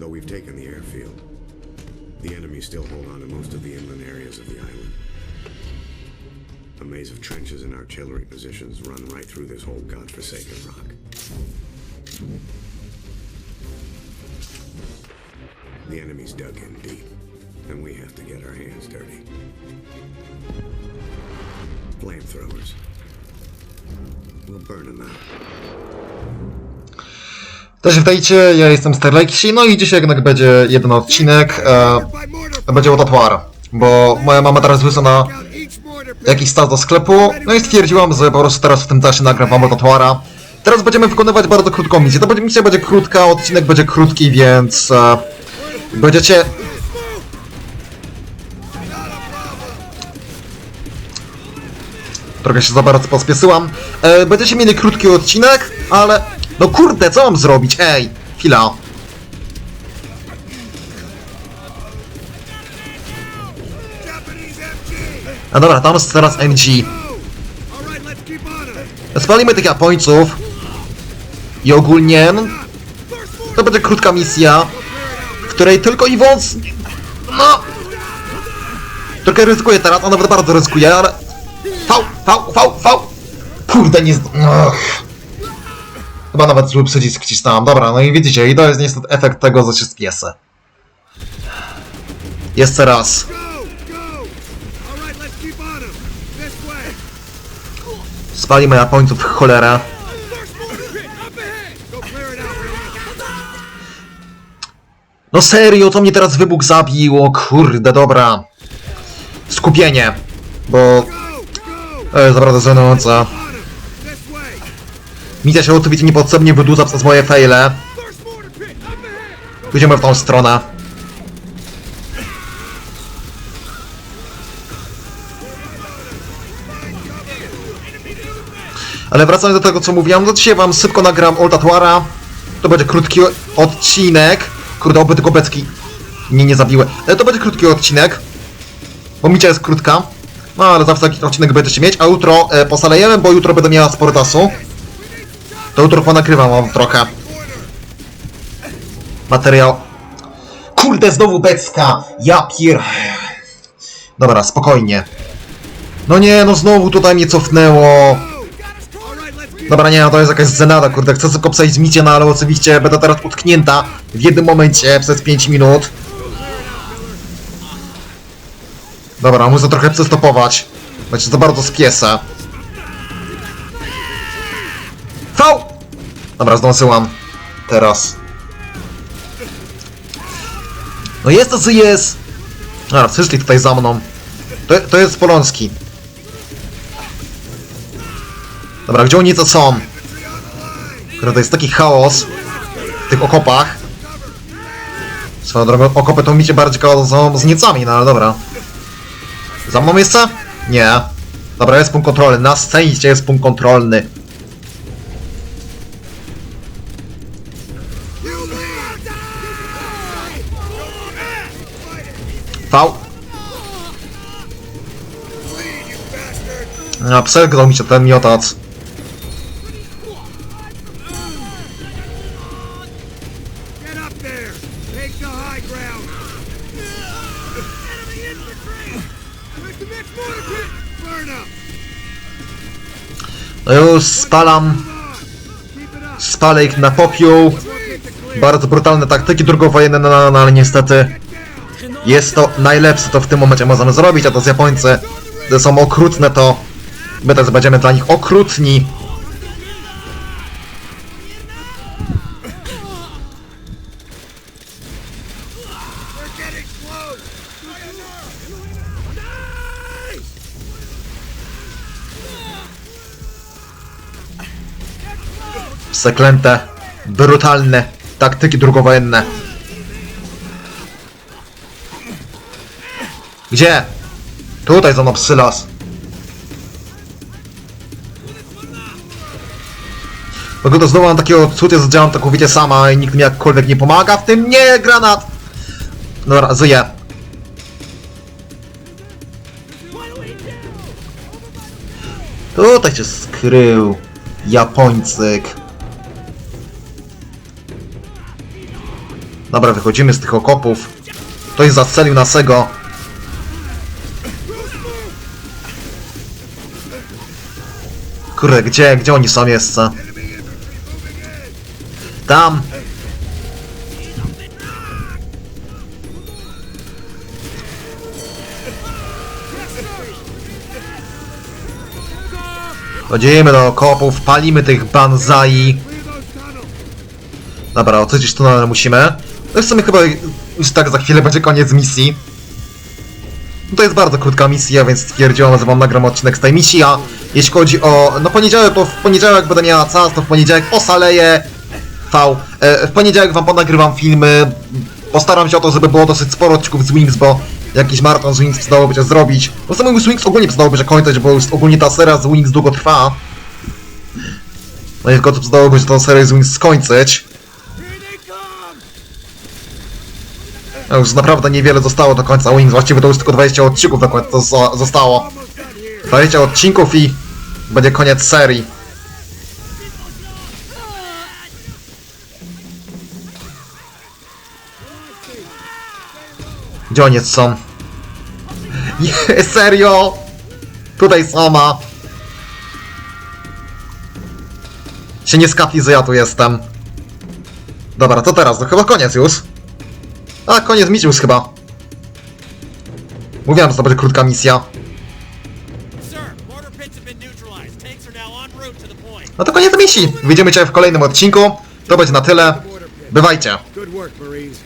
Though we've taken the airfield, the enemy still hold on to most of the inland areas of the island. A maze of trenches and artillery positions run right through this whole godforsaken rock. The enemy's dug in deep, and we have to get our hands dirty. Flamethrowers. We'll burn them out. Też witajcie, ja jestem Starlexi, no i dzisiaj jednak będzie jeden odcinek, e, będzie o bo moja mama teraz wysłała na jakiś stas do sklepu, no i stwierdziłam, że po prostu teraz w tym czasie nagram wam. Teraz będziemy wykonywać bardzo krótką misję, będzie, misja będzie krótka, odcinek będzie krótki, więc e, będziecie... Trochę się za bardzo pospieszyłam. E, będziecie mieli krótki odcinek, ale... No kurde, co mam zrobić? Ej, chwila. A dobra, tam jest teraz MG. Spalimy tych Japońców. I ogólnie... no, To będzie krótka misja, w której tylko i wyłącznie... No... Trochę ryzykuję teraz, a nawet bardzo ryzykuję, ale... V, V, V, V! Kurde, nie... Ach. Chyba nawet zły przycisk wcisnąłem. Dobra, no i widzicie, i to jest niestety efekt tego, że się spiesę. Jeszcze raz. Spalimy Japońców out. No serio, to mnie teraz wybuch zabił, kurde, dobra. Skupienie. Bo... E, jest naprawdę żenujące. Misja się oczywiście niepotrzebnie wydłuża przez moje ahead. Pójdziemy w tą stronę. Ale wracając do tego, co mówiłem, to dzisiaj wam szybko nagram Old Tatuara. To będzie krótki odcinek. Kurde, oby tylko becki mnie nie zabiły. Ale to będzie krótki odcinek. Bo micia jest krótka. No ale zawsze taki odcinek będziecie mieć. A jutro e, posalejemy, bo jutro będę miała sporo czasu. To jutro ponagrywam wam trochę materiał. Kurde, znowu becka! Ja pier... Dobra, spokojnie. No nie, no znowu tutaj mnie cofnęło. Dobra, nie, no to jest jakaś zenada, kurde, chcę tylko z micie, no ale oczywiście będę teraz utknięta w jednym momencie przez 5 minut. Dobra, muszę trochę przystopować. Znaczy, za bardzo spiesę. Dobra, zdążyłam. Teraz. No jest to co jest! A, przyszli tutaj za mną. To, to jest Polonski. Dobra, gdzie oni to są? Kurde, to jest taki chaos w tych okopach. Swoją drogą, okopy to mi się bardziej kojarzą z niecami, no ale dobra. Za mną jeszcze? Nie. Dobra, jest punkt kontrolny. Na scenie jest punkt kontrolny. V. A, przegrał mi się ten miotac. No już spalam. Spalę ich na popiół. Bardzo brutalne taktyki drugowojenne, no, no, no ale niestety jest to najlepsze, co w tym momencie możemy zrobić, a to z Japońcy, są okrutne, to my też będziemy dla nich okrutni. Przeklęte, brutalne taktyki drugowojenne. Gdzie? Tutaj za mną psylas. W ogóle to znowu mam takiego odczucia, że działam całkowicie sama i nikt mi jakkolwiek nie pomaga w tym. Nie, granat! Dobra, żyję. Tutaj się skrył. Japończyk. Dobra, wychodzimy z tych okopów. Ktoś zastrzelił nasego. Kurde, gdzie, gdzie oni są jeszcze? Tam! Chodzimy do okopów, palimy tych banzai. Dobra, oczyścić tunel musimy. No w sumie chyba już tak za chwilę będzie koniec misji. To jest bardzo krótka misja, więc stwierdziłam, że wam nagram odcinek z tej misji, a jeśli chodzi o... No poniedziałek, to w poniedziałek będę miała czas, to w poniedziałek posaleję V. E, w poniedziałek wam ponagrywam filmy. Postaram się o to, żeby było dosyć sporo odcinków z Wings, bo jakiś maraton z Wings przydałoby się zrobić. No samego z Wings ogólnie przydałoby się kończyć, bo już ogólnie ta seria z Wings długo trwa. No i tylko to przydałoby się tą serię z Wings skończyć. No Już naprawdę niewiele zostało do końca Wings, właściwie to już tylko 20 odcinków do końca zostało. Almost done here. 20 odcinków i będzie koniec serii. Gdzie oni są? Serio? Tutaj sama. Się nie skapi, że ja tu jestem. Dobra, to teraz, to chyba koniec już. A, koniec misji już chyba. Mówiłem, że to będzie krótka misja. No to koniec misji. Widzimy cię w kolejnym odcinku. To będzie na tyle. Bywajcie. Good work, Marines.